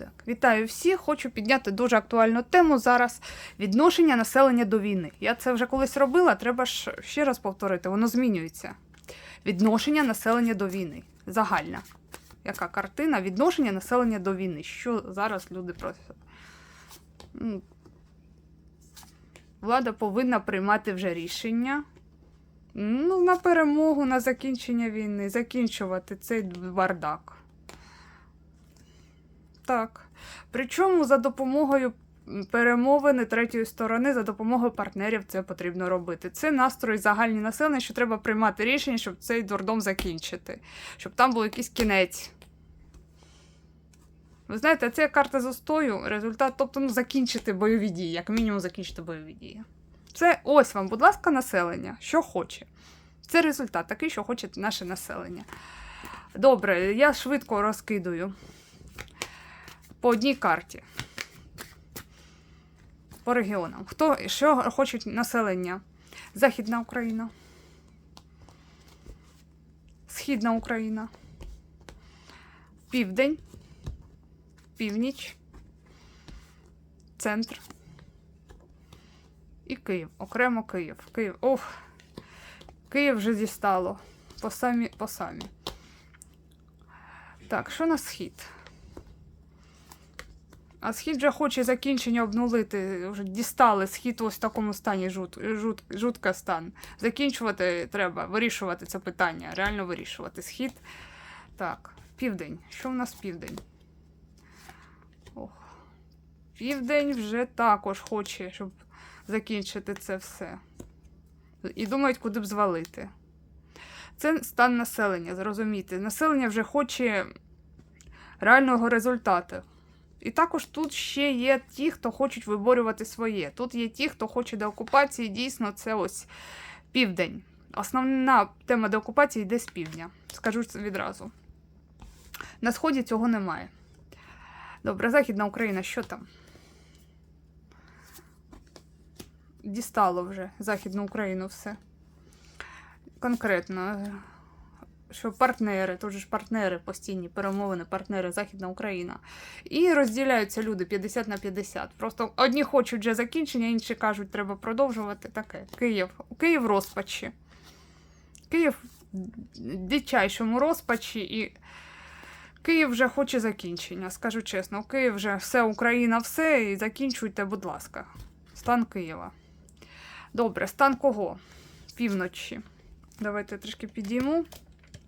Так, вітаю всіх. Хочу підняти дуже актуальну тему зараз відношення населення до війни. Я це вже колись робила, треба ж ще раз повторити, воно змінюється. Відношення населення до війни. Загальна. Яка картина? Відношення населення до війни. Що зараз люди просять? Влада повинна приймати вже рішення. Ну, на перемогу, на закінчення війни, закінчувати цей бардак. Так. Причому за допомогою перемовини третьої сторони, за допомогою партнерів це потрібно робити. Це настрої загальні населення, що треба приймати рішення, щоб цей дурдом закінчити, щоб там був якийсь кінець. Ви знаєте, це карта застою, результат, тобто ну, закінчити бойові дії, як мінімум закінчити бойові дії. Це ось вам, будь ласка, населення, що хоче. Це результат такий, що хоче наше населення. Добре, я швидко розкидую по одній карті. По регіонам. Хто що хочуть населення? Західна Україна. Східна Україна. Південь. Північ. Центр. І Київ. Окремо Київ. Київ. Ох. Київ вже дістало. По самі, по самі. Так, що на схід? А схід вже хоче закінчення обнулити. Вже дістали схід ось в такому стані жут, жут, жутка стан. Закінчувати треба, вирішувати це питання. Реально вирішувати. Схід. Так, південь. Що в нас південь? Ох. Південь вже також хоче, щоб закінчити це все. І думають, куди б звалити. Це стан населення, зрозумійте. Населення вже хоче реального результату. І також тут ще є ті, хто хочуть виборювати своє. Тут є ті, хто хоче деокупації. Дійсно, це ось південь. Основна тема деокупації йде з півдня. Скажу це відразу. На сході цього немає. Добре, Західна Україна, що там? Дістало вже Західну Україну все. Конкретно, що партнери, же ж партнери, постійні перемовини, партнери Західна Україна. І розділяються люди 50 на 50. Просто одні хочуть вже закінчення, інші кажуть, треба продовжувати. Таке. Київ. Київ розпачі. Київ в дичайшому розпачі і. Київ вже хоче закінчення, скажу чесно. Київ вже все, Україна, все, і закінчуйте, будь ласка. Стан Києва. Добре, стан кого? Півночі. Давайте трішки підійму,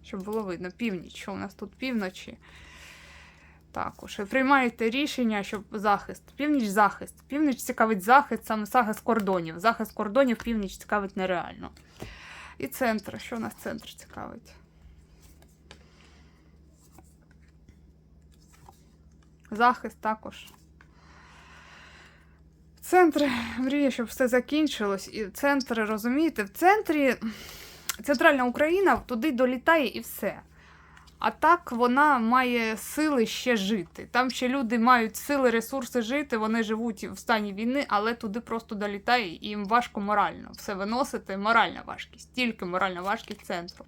щоб було видно. Північ. Що у нас тут півночі? Також. Приймаєте рішення, щоб захист. Північ захист. Північ цікавить захист, саме захист кордонів. Захист кордонів північ цікавить нереально. І центр. Що у нас центр цікавить? Захист також. Центр мріє, щоб все закінчилось. І центр, розумієте, в центрі центральна Україна туди долітає і все. А так вона має сили ще жити. Там ще люди мають сили, ресурси жити, вони живуть в стані війни, але туди просто долітає і їм важко морально все виносити. Моральна важкість, тільки моральна важкість центру.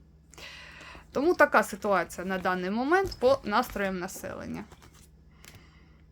Тому така ситуація на даний момент по настроям населення.